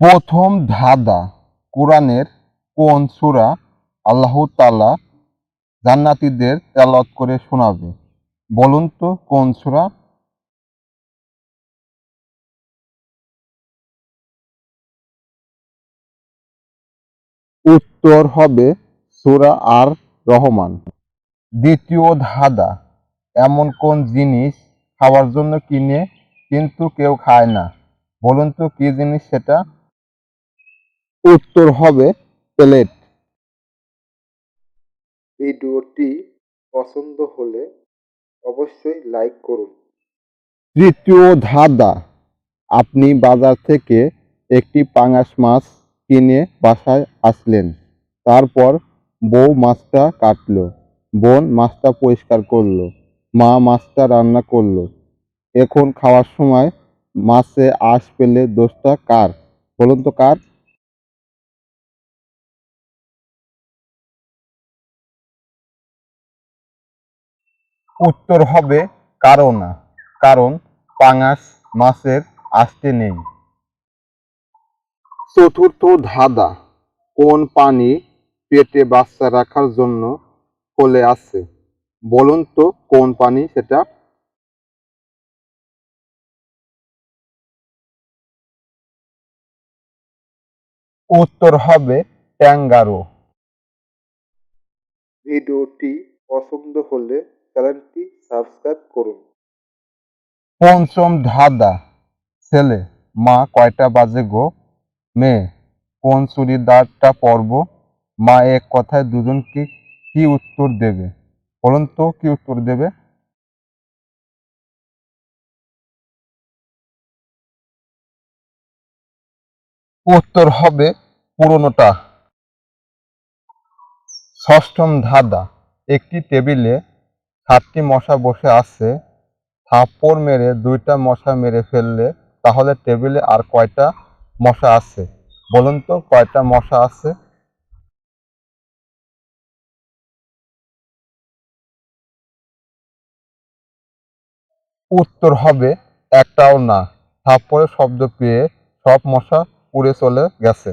প্রথম ধাঁধা কোরআনের কোন সুরা? আল্লাহ তাআলা জান্নাতীদের তেলাওয়াত করে শোনাবে। বলুন তো কোন সূরা? উত্তর হবে সূরা আর রহমান। দ্বিতীয় ধাঁধা, এমন কোন জিনিস খাওয়ার জন্য কিনে কিন্তু কেউ খায় না? বলুন তো কি জিনিস সেটা? উত্তর হবে প্লেট। ভিডিওটি পছন্দ হলে অবশ্যই লাইক করুন। তৃতীয় ধাঁধা আপনি বাজার থেকে একটি পাঙাশ মাছ কিনে বাসায় আসলেন। তারপর বউ মাছটা কাটলো বোন মাছটা পরিষ্কার করল মা মাছটা রান্না করল। এখন খাওয়ার সময় মাছে আঁশ পেলে দোষটা কার? বলুন তো কার? উত্তর হবে কারও না কারণ পাঙাশ মাছের আসতে নেই। চতুর্থ ধাঁধা কোন পানি পেটে বাচ্চা রাখার জন্য ফলে আছে? বলুন তো কোন পানি সেটা? উত্তর হবে ট্যাঙ্গারো। ভিডিওটি পছন্দ হলে চ্যানেলটি সাবস্ক্রাইব করুন। পঞ্চম ধাঁধা, ছেলে, মা, কয়টা বাজে গো? মেয়ে, কোন চুড়িদারটা পরব? মা এক কথায় দুজনকে কি উত্তর দেবে? বলুন তো, কি উত্তর দেবে? উত্তর হবে পুরনোটা। ষষ্ঠম ধাঁধা, একটি টেবিলে সাতটি মশা বসে আছে। থাপ্পড় মেরে দুইটা মশা মেরে ফেললে তাহলে টেবিলে আর কয়টা মশা আছে? বলুন তো, কয়টা মশা আছে? উত্তর হবে, একটাও না। থাপ্পড়ের শব্দ পেয়ে সব মশা উড়ে চলে গেছে।